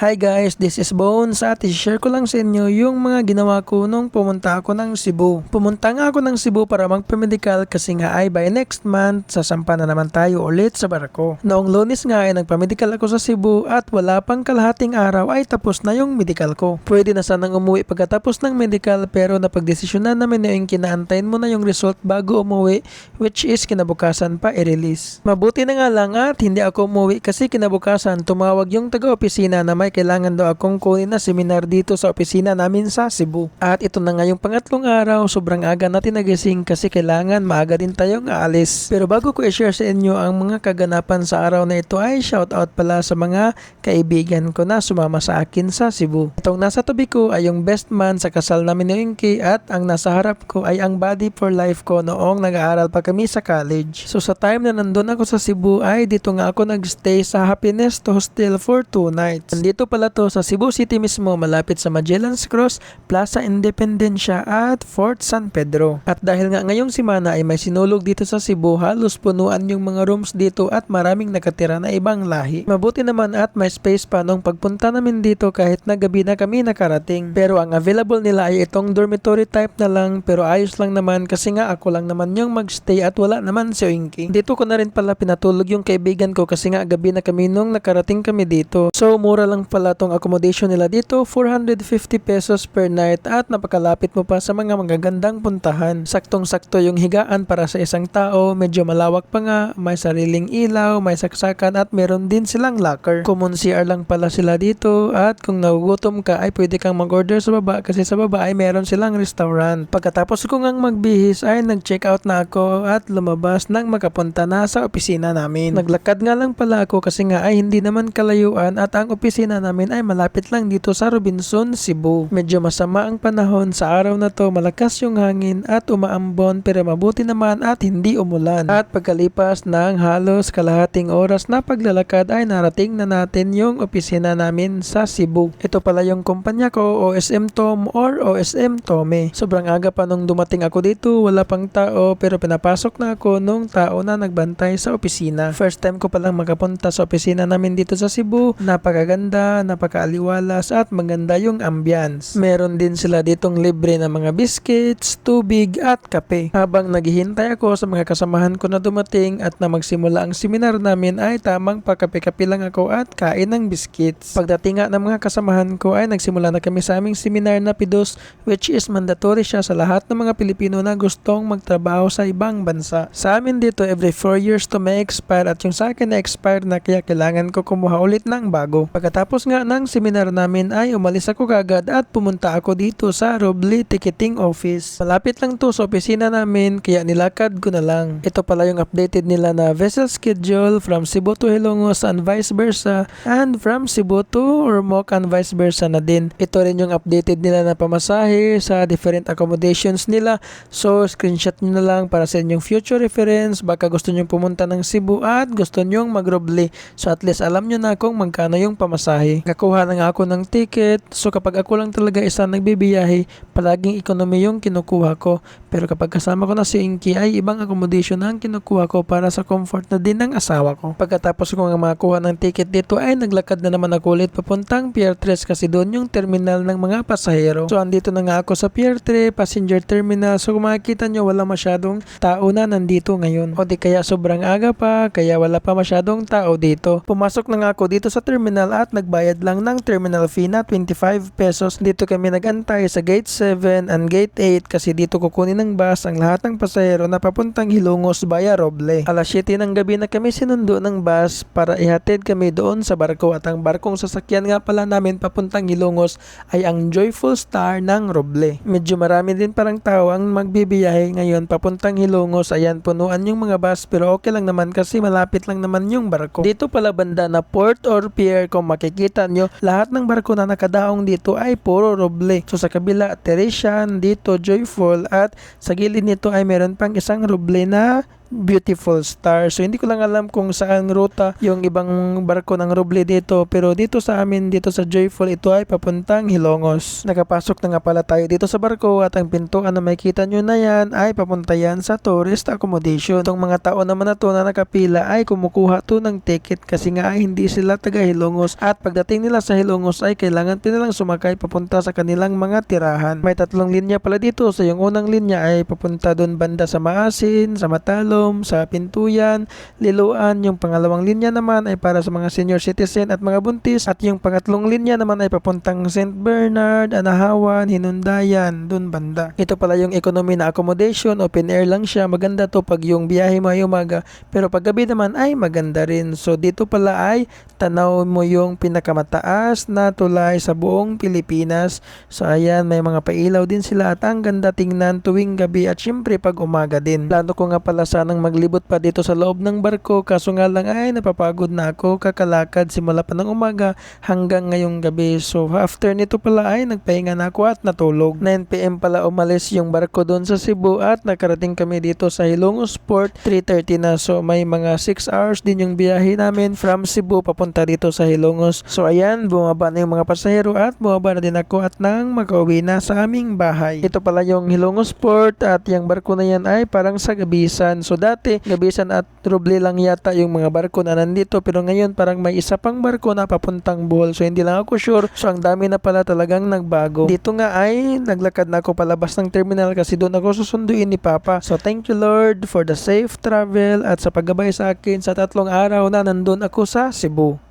Hi guys, this is Bones at i-share ko lang sa inyo yung mga ginawa ko nung pumunta ako ng Cebu. Pumunta nga ako ng Cebu para magpamedical kasi nga ay by next month sasampa na naman tayo ulit sa barko. Noong lunes nga ay nagpamedical ako sa Cebu at wala pang kalahating araw ay tapos na yung medical ko. Pwede na sanang umuwi pagkatapos ng medical pero napagdesisyonan namin na yung kinaantayin mo na yung result bago umuwi which is kinabukasan pa i-release. Mabuti na nga lang at hindi ako umuwi kasi kinabukasan tumawag yung taga-opisina na may kailangan daw akong kunin na seminar dito sa opisina namin sa Cebu. At ito na nga yung pangatlong araw, sobrang aga natin nagising kasi kailangan maaga din tayong aalis. Pero bago ko i-share sa inyo ang mga kaganapan sa araw na ito ay shout out pala sa mga kaibigan ko na sumama sa akin sa Cebu. Itong nasa tabi ko ay yung best man sa kasal namin ni Inky at ang nasa harap ko ay ang body for life ko noong nag-aaral pa kami sa college. So sa time na nandun ako sa Cebu ay dito nga ako nagstay sa Happiness Hostel for 2 nights. Nandito pala to sa Cebu City mismo malapit sa Magellan's Cross, Plaza Independencia at Fort San Pedro. At dahil nga ngayong simana ay may sinulog dito sa Cebu, halos punuan yung mga rooms dito at maraming nakatira na ibang lahi. Mabuti naman at may space pa nung pagpunta namin dito kahit na gabi na kami nakarating. Pero ang available nila ay itong dormitory type na lang pero ayos lang naman kasi nga ako lang naman yung magstay at wala naman si Oinky. Dito ko na rin pala pinatulog yung kaibigan ko kasi nga gabi na kami nung nakarating kami dito. So mura lang pala tong accommodation nila dito, 450 pesos per night at napakalapit mo pa sa mga magagandang puntahan. Saktong-sakto yung higaan para sa isang tao, medyo malawak pa nga, may sariling ilaw, may saksakan at meron din silang locker. Common CR lang pala sila dito at kung nagugutom ka ay pwede kang mag-order sa baba kasi sa baba ay meron silang restaurant. Pagkatapos ko ngang magbihis ay nag-check out na ako at lumabas nang makapunta na sa opisina namin. Naglakad nga lang pala ako kasi nga ay hindi naman kalayuan at ang opisina namin ay malapit lang dito sa Robinson, Cebu. Medyo masama ang panahon sa araw na to, malakas yung hangin at umaambon pero mabuti naman at hindi umulan. At pagkalipas ng halos kalahating oras na paglalakad ay narating na natin yung opisina namin sa Cebu. Ito pala yung kumpanya ko, OSM Tom or OSM Tome. Sobrang aga pa nung dumating ako dito, wala pang tao pero pinapasok na ako nung tao na nagbantay sa opisina. First time ko palang makapunta sa opisina namin dito sa Cebu. Napakaganda, napakaaliwalas at maganda yung ambience. Meron din sila ditong libre na mga biscuits, tubig at kape. Habang naghihintay ako sa mga kasamahan ko na dumating at na magsimula ang seminar namin ay tamang pakape-kape lang ako at kain ng biscuits. Pagdating nga ng mga kasamahan ko ay nagsimula na kami sa aming seminar na PIDOS which is mandatory siya sa lahat ng mga Pilipino na gustong magtrabaho sa ibang bansa. Sa amin dito every 4 years to may expire at yung sa akin na expire na kaya kailangan ko kumuha ulit ng bago. Pagkatapos nga ng seminar namin ay umalis ako kagad at pumunta ako dito sa Roble Ticketing Office. Malapit lang to sa opisina namin kaya nilakad ko na lang. Ito pala yung updated nila na vessel schedule from Cebu to Hilongos and vice versa and from Cebu to Ormoc and vice versa na din. Ito rin yung updated nila na pamasahe sa different accommodations nila. So screenshot nyo na lang para sa inyong future reference. Baka gusto nyo pumunta ng Cebu at gusto nyo mag-Roble. So at least alam nyo na kung magkano yung pamasahe. Kakuha na nga ako ng ticket. So kapag ako lang talaga isa nagbibiyahe, palaging economy yung kinukuha ko. Pero kapag kasama ko na si Inky ay ibang accommodation na ang kinukuha ko para sa comfort na din ng asawa ko. Pagkatapos ko nga makakuha ng ticket dito ay naglakad na naman ako ulit papuntang Pier 3 kasi doon yung terminal ng mga pasahero. So andito na nga ako sa Pier 3 passenger terminal. So kung makikita nyo wala masyadong tao na nandito ngayon. O di kaya sobrang aga pa kaya wala pa masyadong tao dito. Pumasok na nga ako dito sa terminal at nagbayad lang ng terminal fee na 25 pesos. Dito kami nagantay sa gate 7 and gate 8 kasi dito kukunin ng bus ang lahat ng pasahero na papuntang Hilongos via Roble. Alas 7 ng gabi na kami sinundo ng bus para ihatid kami doon sa barko at ang barkong sasakyan nga pala namin papuntang Hilongos ay ang Joyful Star ng Roble. Medyo marami din parang tao ang magbibiyahe ngayon papuntang Hilongos. Ayan, punuan yung mga bus pero okay lang naman kasi malapit lang naman yung barko. Dito pala banda na port or pier kung makikita nyo, lahat ng barko na nakadaong dito ay puro roble. So sa kabila, Teresian, dito Joyful at sa gilid nito ay meron pang isang roble na Beautiful Star. So hindi ko lang alam kung saan ruta yung ibang barko ng Roble dito pero dito sa amin dito sa Joyful ito ay papuntang Hilongos. Nakapasok na nga pala tayo dito sa barko at ang pintuan na makikita nyo na yan ay papunta yan sa tourist accommodation. Itong mga tao naman na to na nakapila ay kumukuha to ng ticket kasi nga ay hindi sila taga Hilongos at pagdating nila sa Hilongos ay kailangan din nilang sumakay papunta sa kanilang mga tirahan. May tatlong linya pala dito. So yung unang linya ay papunta doon banda sa Maasin, sa Matalom, sa Pintuyan, Liloan. Yung pangalawang linya naman ay para sa mga senior citizen at mga buntis. At yung pangatlong linya naman ay papuntang St. Bernard, Anahawan, Hinundayan, doon banda. Ito pala yung economy na accommodation. Open air lang siya. Maganda to pag yung biyahe mo ay umaga. Pero pag gabi naman ay maganda rin. So dito pala ay tanaw mo yung pinakamataas na tulay sa buong Pilipinas. So ayan, may mga pailaw din sila at ang ganda tingnan tuwing gabi at syempre pag umaga din. Plano ko nga pala sanang maglibot pa dito sa loob ng barko kaso nga lang ay napapagod na ako kakalakad simula pa ng umaga hanggang ngayong gabi. So after nito pala ay nagpahinga na ako at natulog. 9pm pala umalis yung barko doon sa Cebu at nakarating kami dito sa Hilongos Port 3.30 na. So may mga 6 hours din yung biyahe namin from Cebu papunta dito sa Hilongos. So ayan, bumaba na yung mga pasahero at bumaba na din ako at nang makauwi na sa aming bahay. Ito pala yung Hilongos Port at yung barko na yan ay parang sa Gabisan. So dati, Gabisan at Roble lang yata yung mga barko na nandito pero ngayon parang may isa pang barko na papuntang Bohol. So hindi lang ako sure. So ang dami na pala talagang nagbago. Dito nga ay naglakad na ako palabas ng terminal kasi doon ako susunduin ni Papa. So thank you Lord for the safe travel at sa paggabay sa akin sa tatlong araw na nandun ako sa Cebu.